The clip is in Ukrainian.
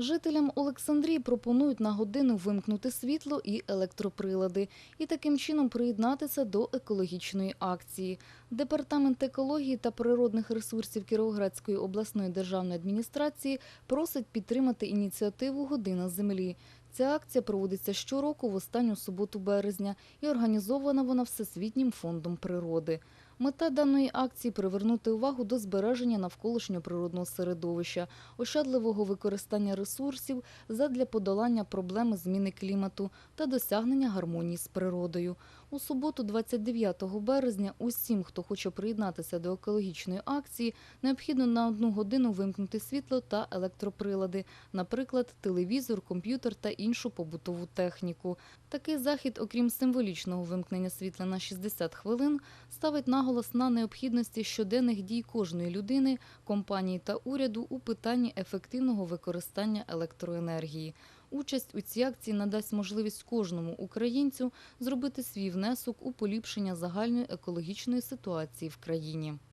Жителям Олександрії пропонують на годину вимкнути світло і електроприлади і таким чином приєднатися до екологічної акції. Департамент екології та природних ресурсів Кіровоградської обласної державної адміністрації просить підтримати ініціативу Година землі. Ця акція проводиться щороку в останню суботу березня і організована вона Всесвітнім фондом природи. Мета даної акції привернути увагу до збереження навколишнього природного середовища, ощадливого використання ресурсів задля подолання проблеми зміни клімату та досягнення гармонії з природою. У суботу, 29 березня, усім, хто хоче приєднатися до екологічної акції, необхідно на одну годину вимкнути світло та електроприлади, наприклад, телевізор, комп'ютер та іншу побутову техніку. Такий захід, окрім символічного вимкнення світла на 60 хвилин, ставить наголос на необхідності щоденних дій кожної людини, компанії та уряду у питанні ефективного використання електроенергії. Участь у цій акції надасть можливість кожному українцю зробити свій внесок у поліпшення загальної екологічної ситуації в країні.